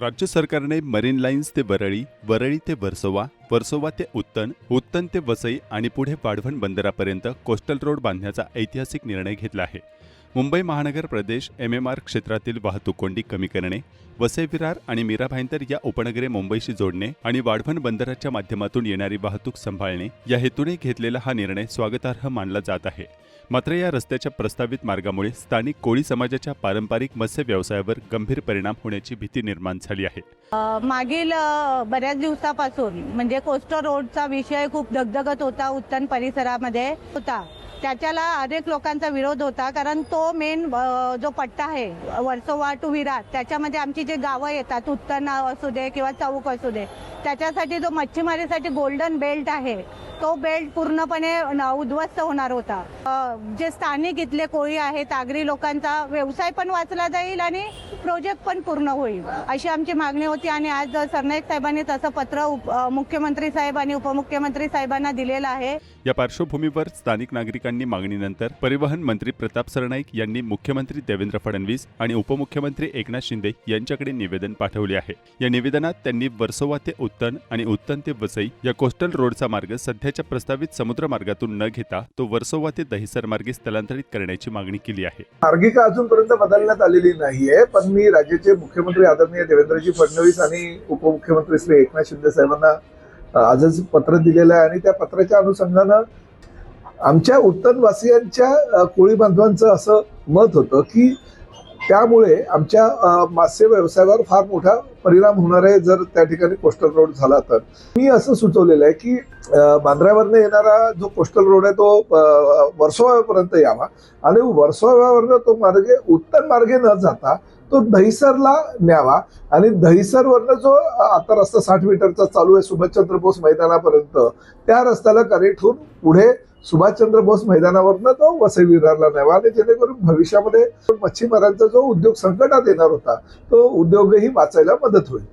राज्य सरकारने marine lines ते वरळी वरळी ते वर्सोवा वर्सोवा ते उत्तन उत्तन ते वसई आणि पुढे वाढवण बंदरापर्यंत कोस्टल रोड बांधण्याचा ऐतिहासिक निर्णय घेतला आहे. मुंबई महानगर प्रदेश एम एम आर क्षेत्रातील वाहतूक कोंडी कमी करणे वसई विरार आणि मीरा भाईंदर या उपनगरे मुंबईशी जोडणे आणि वाढवण बंदराच्या माध्यमातून येणारी वाहतूक सांभाळणे या हेतूने घेतलेला हा निर्णय स्वागतार्ह मानला जात आहे. मात्र या रस्त्याच्या प्रस्तावित मार्गामुळे स्थानिक कोळी समाजाच्या पारंपरिक मत्स्य व्यवसायावर गंभीर परिणाम होण्याची भीती निर्माण झाली आहे. मागील बऱ्याच दिवसापासून म्हणजे कोस्टर रोडचा विषय खूप दगदगत होता उत्तन परिसरामध्ये होता. त्याच्याला अनेक लोकांचा विरोध होता कारण तो मेन जो पट्टा आहे वर्सोवा टू विरार त्याच्यामध्ये आमची जे गावं येतात उत्तन असू दे किंवा चौक असू दे त्याच्यासाठी जो मच्छीमारीसाठी गोल्डन बेल्ट आहे तो बेल्ट पूर्णपणे उद्ध्वस्त होणार होता. जे स्थानिक इथले कोळी आहेत आगरी लोकांचा व्यवसाय पण वाचला जाईल आणि प्रोजेक्ट पण पूर्ण होईल अशी आमची मागणी होती. आणि आज सरनाईक साहेबांनी तसं पत्र उप- मुख्यमंत्री साहेब आणि उपमुख्यमंत्री साहेबांना दिलेलं आहे. या पार्श्वभूमीवर स्थानिक नागरिकांनी मागणीनंतर परिवहन मंत्री प्रताप सरनाईक यांनी मुख्यमंत्री देवेंद्र फडणवीस आणि उपमुख्यमंत्री एकनाथ शिंदे यांच्याकडे निवेदन पाठवले आहे. या निवेदनात त्यांनी वर्सोवा ते उत्तन आणि उत्तन ते वसई या कोस्टल रोडचा मार्ग सध्या सध्याच्या प्रस्तावित समुद्र मार्गातून न घेता तो वर्सोवा ते दहिसर मार्गे स्थलांतरित करण्याची मागणी केली आहे. मार्गिका अजूनपर्यंत बदलण्यात आलेली नाहीये पण मी राज्याचे मुख्यमंत्री आदरणीय देवेंद्रजी फडणवीस आणि उपमुख्यमंत्री श्री एकनाथ शिंदे साहेबांना आजच पत्र दिलेलं आहे आणि त्या पत्राच्या अनुषंगानं आमच्या उत्तनवासियांच्या कोळी बांधवांचं असं मत होतं की त्यामुळे आमच्या मासे व्यवसायावर फार मोठा परिणाम होणार आहे जर त्या ठिकाणी कोस्टल रोड झाला तर. मी असं सुचवलेलं आहे की बांद्र्यावरनं येणारा जो कोस्टल रोड आहे तो अ, वर्सोवापर्यंत यावा आणि वर्सोव्यावरनं तो मार्गे उत्तर मार्गे न जाता तो दहिसरला न्यावा आणि दहिसरवरनं जो आता रस्ता साठ मीटरचा चालू आहे सुभाषचंद्र बोस मैदानापर्यंत त्या रस्त्याला कनेक्ट होऊन पुढे सुभाषचंद्र बोस मैदानावरनं तो वसई विरारला न्यावा आणि जेणेकरून भविष्यामध्ये मच्छीमारांचा जो उद्योग संकटात येणार होता तो उद्योगही वाचायला मदत होईल.